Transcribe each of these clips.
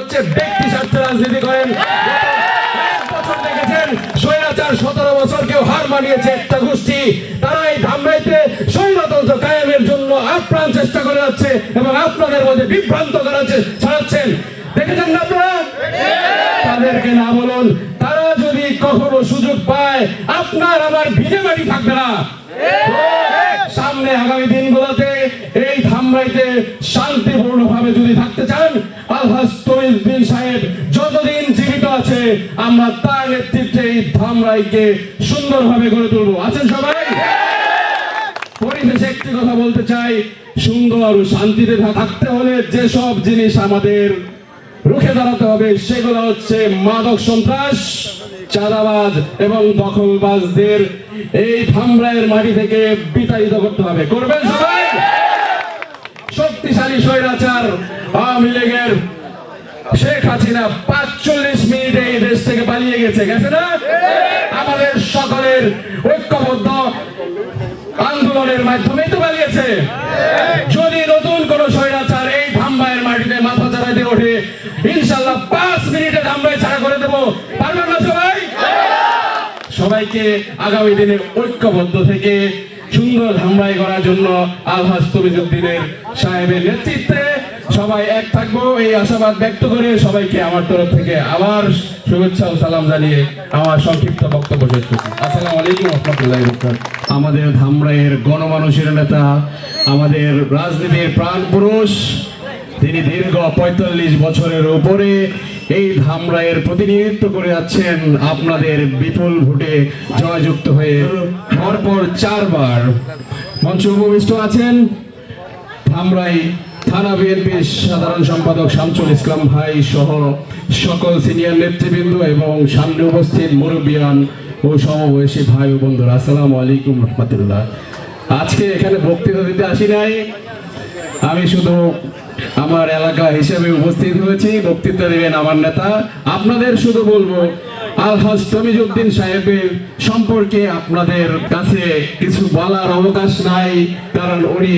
হচ্ছে ব্যক্তি স্বার্থে রাজনীতি করেন। বছর দেখেছেন স্বৈরাচার সতেরো বছর কেউ হার মানিয়েছে একটা গোষ্ঠী। তারা এই ধামরাইতে স্বৈরতন্ত্র কায়েমের জন্য আপ্রাণ চেষ্টা করে যাচ্ছে এবং আপনাদের মধ্যে বিভ্রান্ত করাচ্ছে ছাড়াচ্ছেন। দেখেছেন না আপনারা? তাদেরকে না বলুন তারা যদি কখনো সুযোগ পায় আপনার আমার ভিজে মাটি থাকবে না। সামনে আগামী দিনগুলোতে এই ধামরাইতে শান্তিপূর্ণ ভাবে যদি থাকতে চান আমরা তার নেতৃত্বে এই ধামরাইকে গড়ে তুলবো। আছেন সবাই? একটি কথা বলতে চাই, সুন্দর শান্তিতে থাকতে হলে যেসব জিনিস আমাদের রুখে দাঁড়াতে হবে, সেগুলো হচ্ছে মাদক সন্ত্রাস, চাঁদাবাজ এবং দখলবাজদের এই মাটি থেকে বিতাড়িত করতে হবে। করবেন সবাই? শক্তিশালী স্বৈরাচার আওয়ামী লীগের শেখ হাসিনা পাঁচচল্লিশ মিনিটে এই দেশ থেকে পালিয়ে গেছে গেছে না? আমাদের সকলের ঐক্যবদ্ধ আন্দোলনের মাধ্যমেই তো পালিয়েছে। যদি নতুন কোন স্বৈরাচার এই ধামবাইয়ের মাটিতে মাথা চাড়াইতে ওঠে ইনশাল্লাহ পাঁচ মিনিটে ধামবাই ছাড়া করে দেবো। পারবেন না সবাই? সবাইকে আগামী দিনে ঐক্যবদ্ধ থেকে সুন্দর ধামরাই করার জন্য আলহাজ তবিজুদ্দিনের সাহেবের নেতৃত্বে সবাই এক থাকব, এই আশাবাদ ব্যক্ত করে সবাইকে আমার তরফ থেকে আবার শুভেচ্ছা ও সালাম জানিয়ে আমার সংক্ষিপ্ত বক্তব্য শেষ করছি। আসসালামু আলাইকুম রহমতুল্লাহ আমাদের ধামরাইয়ের গণমানুষের নেতা, আমাদের রাজনীতির প্রাণ পুরুষ, তিনি দীর্ঘ পঁয়তাল্লিশ বছরের উপরে এই ধামরাইয়ের প্রতিনিধিত্ব করে যাচ্ছেন। আপনাদের বিপুল ভোটে জয়যুক্ত হয়ে পরপর চারবার মঞ্চ উপবিষ্ট আছেন ধামরাই থানা বিএনপির সাধারণ সম্পাদক শামসুল ইসলাম ভাই সহ সকল সিনিয়র নেতৃবৃন্দ এবং সামনে উপস্থিত মুরব্বিয়ান ও সমবয়সী ভাই ও বন্ধুরা, আসসালামু আলাইকুম রহমতুল্লাহ। আজকে এখানে বক্তৃতা দিতে আসি নাই। আমি শুধু আমার এলাকা হিসেবে উপস্থিত হয়েছি, বক্তৃতা দেবেন আমার নেতা। আপনাদের শুধু বলব, আলহাজ তমিজুদ্দিন সাহেবের সম্পর্কে আপনাদের কাছে কিছু বলার অবকাশ নাই, কারণ উনি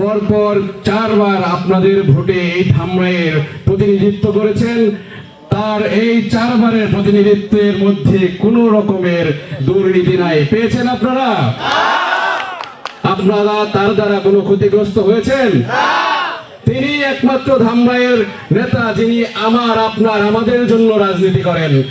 পরপর চারবার আপনাদের ভোটে এই ধামরাইয়ের প্রতিনিধিত্ব করেছেন। তার এই চারবারের প্রতিনিধিত্বের মধ্যে কোনো রকমের দুর্নীতি নাই। পেয়েছেন আপনারা? আপনারা তার দ্বারা কোনো ক্ষতিগ্রস্ত হয়েছেন? তিনি একমাত্র ধামরাইয়ের নেতা যিনি আমার, আপনার, আমাদের জন্য রাজনীতি করেন।